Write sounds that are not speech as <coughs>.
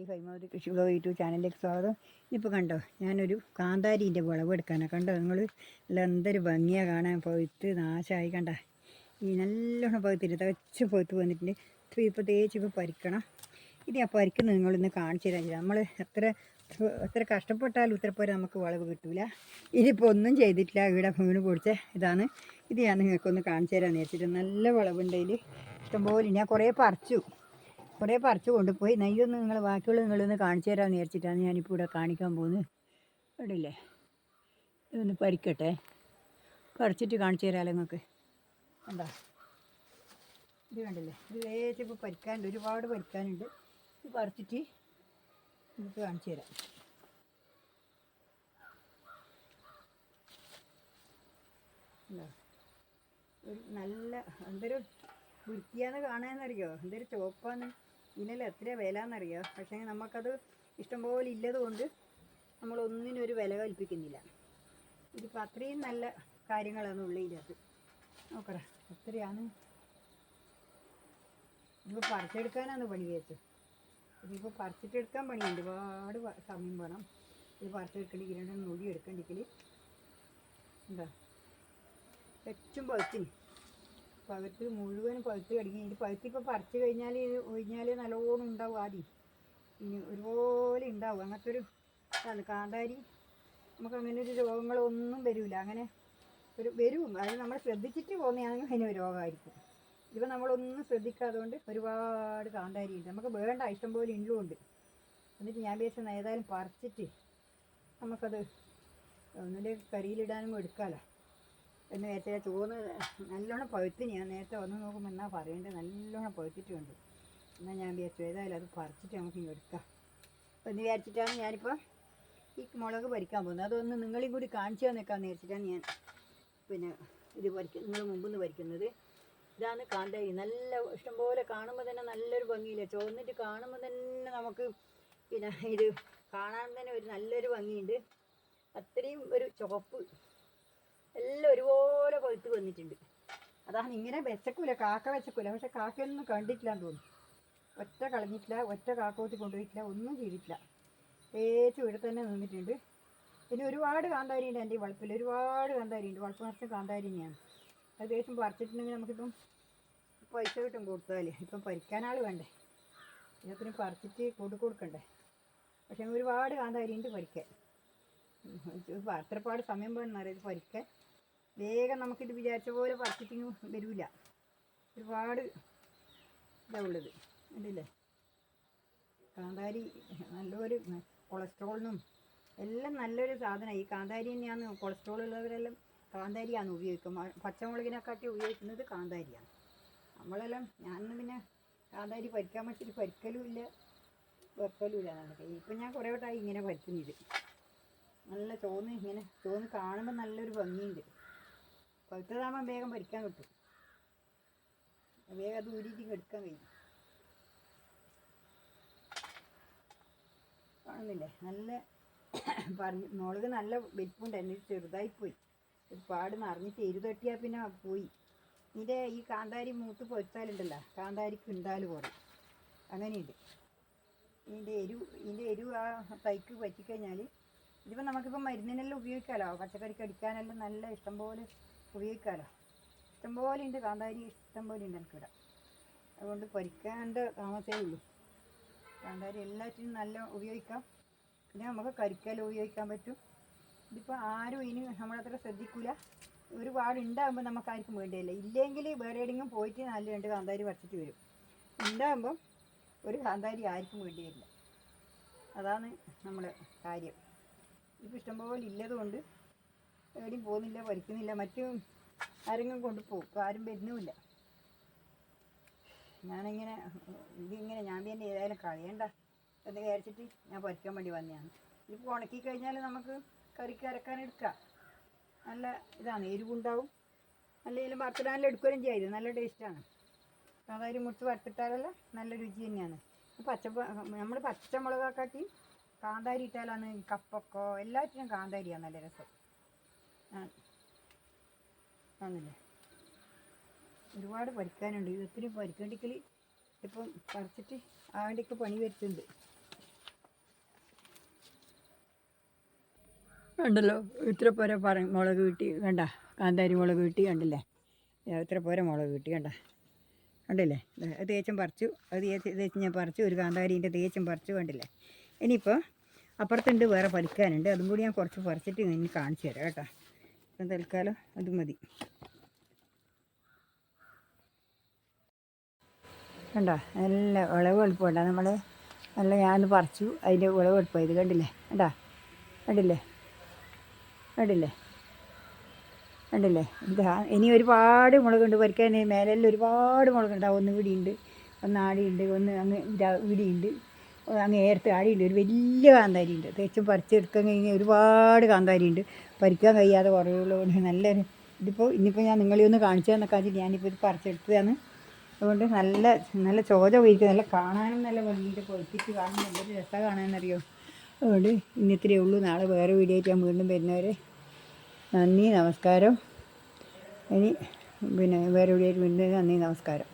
ഈ ഹൈമാവതി കൃഷി blog YouTube ചാനലിലേക്ക് സ്വാഗതം. ഇപ്പോൾ കണ്ടോ ഞാനൊരു കാന്താരീന്റെ വിളവെടുക്കാനാണ് കണ്ടോ നിങ്ങൾ എന്തൊരു ഭംഗിയാണ് കാണാൻ പഴുത്ത് നാശമായി കണ്ട. ഈ നല്ലോണം പഴുത്തിട്ട് തകച്ച് പഴുത്ത് വന്നിട്ടുണ്ട്. ഇപ്പോൾ ഇപ്പോൾ തേച്ച് ഇപ്പോൾ പരിക്കണം ഇത് ആ പരിക്കുന്നത് നിങ്ങളൊന്ന് കാണിച്ചു തരാൻ നമ്മൾ എത്ര എത്ര കഷ്ടപ്പെട്ടാലും ഉത്തരപ്പോരെ നമുക്ക് വിളവ് കിട്ടില്ല ഇതിപ്പോൾ ഒന്നും ചെയ്തിട്ടില്ല. ഇവിടെ വീണ് പൊടിച്ച ഇതാണ്. ഇത് ഞാൻ നിങ്ങൾക്കൊന്ന് കാണിച്ചു തരാൻ നേരിച്ചിട്ട് നല്ല വിളവുണ്ടെങ്കിൽ ഇഷ്ടംപോലെ ഞാൻ കുറേ പറിച്ചു. കുറേ പറിച്ചു കൊണ്ടുപോയി. നെയ്യൊന്ന് നിങ്ങൾ ബാക്കിയുള്ള നിങ്ങളൊന്ന് കാണിച്ചു തരാമെന്ന് വിചാരിച്ചിട്ടാണ് ഞാനിപ്പോൾ ഇവിടെ കാണിക്കാൻ പോകുന്നത്. ഇവിടെയില്ലേ ഇതൊന്ന് പരിക്കട്ടെ പറിച്ചിട്ട് കാണിച്ചു തരാമല്ലോ നിങ്ങൾക്ക്. എന്താ ഇത് കണ്ടില്ലേ? ഇത് ഇപ്പോൾ പരിക്കാനുണ്ട് ഒരുപാട് പരിക്കാനുണ്ട് ഇത് പറിച്ചിട്ട് നിങ്ങൾക്ക് കാണിച്ചു തരാം. ഒരു നല്ല എന്തൊരു വൃത്തിയാന്ന് കാണാന്നറിയോ എന്തൊരു ചുവപ്പാന്ന്. ഇതിനെല്ലാം എത്ര വില എന്നറിയാം പക്ഷേ നമുക്കത് ഇഷ്ടംപോലെ ഇല്ലത് കൊണ്ട് ഒരു വില കൽപ്പിക്കുന്നില്ല. ഇതിപ്പോൾ അത്രയും നല്ല കാര്യങ്ങളാണ് ഉള്ളിനകത്ത് നോക്കറ എത്രയാണ്? ഇതിപ്പോൾ പറിച്ചെടുക്കാനാണ് പണി വെച്ചത് ഇതിപ്പോൾ പറിച്ചിട്ടെടുക്കാൻ പണിയുണ്ട് ഒരുപാട് സമയം വേണം. ഇത് പറിച്ചെടുക്കണ്ടെങ്കിൽ രണ്ടും നൊടി എടുക്കണ്ടെങ്കിൽ എന്താ? ഏറ്റവും പഴുത്തിന്. പഴുത്ത് മുഴുവൻ പഴുത്ത് കടിക്കും. ഇത് പഴുത്ത് ഇപ്പോൾ പറിച്ച് കഴിഞ്ഞാൽ ഒഴിഞ്ഞാൽ നല്ലോണം ഉണ്ടാവും ആദ്യം. ഇനി ഒരുപോലെ ഉണ്ടാവും. അങ്ങനത്തെ ഒരു കാന്താരി നമുക്ക് അങ്ങനെ ഒരു രോഗങ്ങളൊന്നും വരില്ല അങ്ങനെ ഒരു വരും. അത് നമ്മൾ ശ്രദ്ധിച്ചിട്ട് പോകുന്നതാണെങ്കിൽ അതിന് രോഗമായിരിക്കും. ഇപ്പം നമ്മളൊന്നും ശ്രദ്ധിക്കാതെ കൊണ്ട് ഒരുപാട് കാന്താരി ഉണ്ട്. നമുക്ക് വേണ്ട ഇഷ്ടം പോലെ ഉണ്ട്. എന്നിട്ട് ഞാൻ വിചാരിച്ചത് ഏതായാലും പറിച്ചിട്ട് നമുക്കത് ഒന്നിന്റെ കരിയിലിടാനും എടുക്കാമല്ലോ എന്ന് നേരത്തെ ചൂന്ന് നല്ലോണം പഴുത്ത് ഞാൻ നേരത്തെ വന്ന് നോക്കുമ്പോൾ എന്നാ പറയേണ്ടത് നല്ലോണം പഴുത്തിട്ടുണ്ട്. എന്നാൽ ഞാൻ വിചാരിച്ചു ഏതായാലും അത് പറിച്ചിട്ട് നമുക്ക് ഇനി എടുക്കാം. എന്ന് വിചാരിച്ചിട്ടാണ് ഞാനിപ്പോൾ ഈ മുളക് പരിക്കാൻ പോകുന്നത്? അതൊന്ന് നിങ്ങളെയും കൂടി കാണിച്ചു തന്നേക്കാന്ന് വിചാരിച്ചിട്ടാണ് ഞാൻ പിന്നെ ഇത് പരിക്ക നിങ്ങൾ മുമ്പ് നിന്ന് പരിക്കുന്നത്. ഇതാണ് കാന്താരി നല്ല ഇഷ്ടംപോലെ കാണുമ്പോൾ തന്നെ നല്ലൊരു ഭംഗിയില്ല? ചുവന്നിട്ട് കാണുമ്പോൾ തന്നെ നമുക്ക് പിന്നെ ഇത് കാണാൻ തന്നെ ഒരു നല്ലൊരു ഭംഗിയുണ്ട്. അത്രയും ഒരു ചുവപ്പ് എല്ലാം ഒരുപോലെ കൊഴുത്ത് വന്നിട്ടുണ്ട് അതാണ് ഇങ്ങനെ വെച്ചക്കൂല കാക്ക വെച്ചക്കൂല. പക്ഷെ കാക്കയൊന്നും കണ്ടിട്ടില്ലാന്ന് തോന്നുന്നു. ഒറ്റ കളഞ്ഞിട്ടില്ല ഒറ്റ കാക്കോത്തി കൊണ്ടുപോയിട്ടില്ല ഒന്നും ചെയ്തിട്ടില്ല. തേച്ച് ഇവിടെ തന്നെ നിന്നിട്ടുണ്ട്. പിന്നെ ഒരുപാട് കാന്താരി ഉണ്ട് എന്റെ ഈ വളപ്പിൽ. ഒരുപാട് കാന്താരി ഉണ്ട് വളപ്പ് നിറച്ച കാന്താരി തന്നെയാണ്. അത് ദേശം പറിച്ചിട്ടുണ്ടെങ്കിൽ നമുക്കിപ്പം പൈസ കിട്ടും കൊടുത്താൽ. ഇപ്പം പരിക്കാനാൾ വേണ്ടേ? ഇതിനത്തിന് പറിച്ചിട്ട് കൊടു കൊടുക്കണ്ടേ? പക്ഷെ ഒരുപാട് കാന്താരി ഉണ്ട് പരിക്കാൻ അത്രപ്പാട് സമയം വേണമെന്നറിയാം പരിക്കാൻ വേഗം നമുക്കിത് വിചാരിച്ച പോലെ പറിച്ചിട്ടിങ് വരില്ല ഒരുപാട് ഇതാ ഉള്ളത് ഉണ്ടല്ലേ കാന്താരി നല്ലൊരു കൊളസ്ട്രോളിനും എല്ലാം നല്ലൊരു സാധനമാണ് ഈ കാന്താരി തന്നെയാണ് കൊളസ്ട്രോൾ ഉള്ളവരെല്ലാം കാന്താരിയാണ് ഉപയോഗിക്കുന്നത് പച്ചമുളകിനെക്കാട്ടി ഉപയോഗിക്കുന്നത് കാന്താരിയാണ്. നമ്മളെല്ലാം ഞാനൊന്നും പിന്നെ കാന്താരി പരിക്കാൻ വെച്ചിട്ട് പരിക്കലും ഇല്ല വെക്കലും ഇല്ല നമുക്ക് ഇപ്പം ഞാൻ കുറേ വട്ടമായി ഇങ്ങനെ പരിക്കുന്നത് നല്ല ചോന്ന് ഇങ്ങനെ ചോന്ന് കാണുമ്പോൾ നല്ലൊരു ഭംഗിയുണ്ട്. പഴുത്തതാകുമ്പോൾ വേഗം പരിക്കാൻ കിട്ടും. വേഗം അത് ഊരിയിട്ട് എടുക്കാൻ കഴിയും. കാണുന്നില്ലേ? നല്ല <coughs> പറഞ്ഞു മുളക് നല്ല വലിപ്പുണ്ട് എന്നെ ചെറുതായിപ്പോയി ഒരു പാട് നിറഞ്ഞിട്ട് എരു തട്ടിയാൽ പിന്നെ പോയി. ഇതിന്റെ ഈ കാന്താരി മൂത്ത് പൊരിച്ചാലുണ്ടല്ലോ? കാന്താരിക്ക് ഉണ്ടാൽ പോലെ. അങ്ങനെയുണ്ട്. ഇതിന്റെ എരു ഇതിന്റെ എരു ആ തൈക്ക് പറ്റിക്കഴിഞ്ഞാൽ ഇതിപ്പോൾ നമുക്കിപ്പോൾ മരുന്നിനെല്ലാം ഉപയോഗിക്കാമല്ലോ പച്ചക്കറിക്ക് അടിക്കാനെല്ലാം നല്ല ഇഷ്ടം പോലെ ഉപയോഗിക്കാമല്ലോ ഇഷ്ടംപോലെ ഉണ്ട് കാന്താരി ഇഷ്ടംപോലെ ഉണ്ട് എനിക്കിവിടെ. അതുകൊണ്ട് പരിക്കാണ്ട് താമസേ ഉള്ളൂ. കാന്താരി എല്ലാറ്റിനും നല്ല ഉപയോഗിക്കാം. പിന്നെ നമുക്ക് കരിക്കാലും ഉപയോഗിക്കാൻ പറ്റും. ഇതിപ്പോൾ ആരും ഇനി നമ്മളത്ര ശ്രദ്ധിക്കില്ല ഒരുപാട് ഉണ്ടാകുമ്പോൾ നമുക്ക് ആർക്കും വേണ്ടിയല്ല. ഇല്ലെങ്കിൽ വേറെ എവിടെയെങ്കിലും പോയിട്ട് നല്ല രണ്ട് കാന്താരി പറിച്ചിട്ട് വരും. ഉണ്ടാകുമ്പം ഒരു കാന്താരി ആർക്കും വേണ്ടിയല്ല അതാണ് നമ്മുടെ കാര്യം. ഇപ്പം ഇഷ്ടംപോലെ ഇല്ലതുകൊണ്ട് എവിടെയും പോകുന്നില്ല പറിക്കുന്നില്ല മറ്റു ആരെങ്കിലും കൊണ്ടുപോകും. ഇപ്പോൾ ആരും വരുന്നുമില്ല. ഞാനിങ്ങനെ ഇതിങ്ങനെ ഞാൻ തന്നെ ഏതായാലും കളയണ്ട. എന്ന് വിചാരിച്ചിട്ട് ഞാൻ പഠിക്കാൻ വേണ്ടി വന്നതാണ്. ഇതിപ്പോൾ ഉണക്കി കഴിഞ്ഞാൽ നമുക്ക് കറിക്ക് അരക്കാൻ എടുക്കാം. നല്ല ഇതാണ് എരിവുണ്ടാവും. നല്ല ഇതിലും വറുത്തിടാനെല്ലാം എടുക്കുകയും ചെയ്തു നല്ല ടേസ്റ്റാണ് അതായത് മുറിച്ച് വറുത്തിട്ടാലല്ല നല്ല രുചി തന്നെയാണ്. പച്ച നമ്മൾ പച്ചമുളകാക്കാട്ടി കാന്താരി ഇട്ടാലാണ് കപ്പക്കോ എല്ലാറ്റിനും കാന്താരിയാണ് നല്ല രസം. ആണല്ലേ ഒരുപാട് പഠിക്കാനുണ്ട്. ഇതൊത്തിരി പഠിക്കേണ്ടിക്കൽ ഇപ്പം പറിച്ചിട്ട് ആണ്ടിക്ക് പണി വരുത്തുന്നുണ്ട്. ഉണ്ടല്ലോ ഇത്ര പോരെ പറ മുളക് കിട്ടി കണ്ട? കാന്താരി മുളക് കിട്ടി കണ്ടില്ലേ? ഇത്ര പോരെ മുളക് കിട്ടി കണ്ട? കണ്ടില്ലേ? അത് തേച്ചും പറിച്ചു. അത് തേച്ച് ഞാൻ പറിച്ചു. ഒരു കാന്താരിന്റെ തേച്ചും പറിച്ചു കണ്ടില്ലേ? ഇനിയിപ്പോൾ അപ്പുറത്തുണ്ട് വേറെ പഠിക്കാനുണ്ട്. അതും കൂടി ഞാൻ കുറച്ച് പറിച്ചിട്ട് ഇനി കാണിച്ചു തരാം കേട്ടോ. ഇപ്പം തൽക്കാലം അത് മതി. കണ്ടോ? നല്ല വിളവ് എളുപ്പമുണ്ടോ നമ്മൾ നല്ല ഞാനൊന്ന് പറിച്ചു. അതിന്റെ വിളവ് എളുപ്പമായത് കണ്ടില്ലേ? കണ്ടാ? കണ്ടില്ലേ? കണ്ടില്ലേ? കണ്ടില്ലേ? ഇതാ. ഇനി ഒരുപാട് മുളകുണ്ട് പൊരിക്കാൻ മേലെല്ലാം ഒരുപാട് മുളകുണ്ട് ആ ഒന്ന് ഇവിടെയുണ്ട് ഒന്ന് ആടിയുണ്ട്. ഒന്ന് അങ്ങ് ഇതാ ഇവിടെയുണ്ട് അങ്ങ് ഏർത്ത് ആടിയുണ്ട് ഒരു വലിയ കാന്താരി ഉണ്ട് തേച്ചും പറിച്ചെടുക്കാൻ കഴിഞ്ഞാൽ ഒരുപാട് കാന്താരി ഉണ്ട് പറിക്കാൻ കഴിയാതെ കുറവുള്ളതുകൊണ്ട് നല്ലൊരു ഇതിപ്പോൾ ഇനിയിപ്പോൾ ഞാൻ നിങ്ങളെ ഒന്ന് കാണിച്ചു തന്നൊക്കെ വെച്ചിട്ട് ഞാനിപ്പോൾ ഇത് പറിച്ചെടുത്തതാണ്. അതുകൊണ്ട് നല്ല നല്ല ചോദ പോയിരിക്കും നല്ല കാണാനും നല്ല ഭംഗിയിട്ട് പൊളിച്ചിട്ട് കാണാൻ നല്ലൊരു രസമാണ് കാണാനറിയോ അതുകൊണ്ട് ഇന്നിത്രയേ ഉള്ളൂ. നാളെ വേറെ വീഡിയോ ആയിട്ട് ഞാൻ വീണ്ടും വരുന്നവരെ നന്ദി നമസ്കാരം. ഇനി പിന്നെ വേറെ വീഡിയോ ആയിട്ട് വീണ്ടും നന്ദി നമസ്കാരം.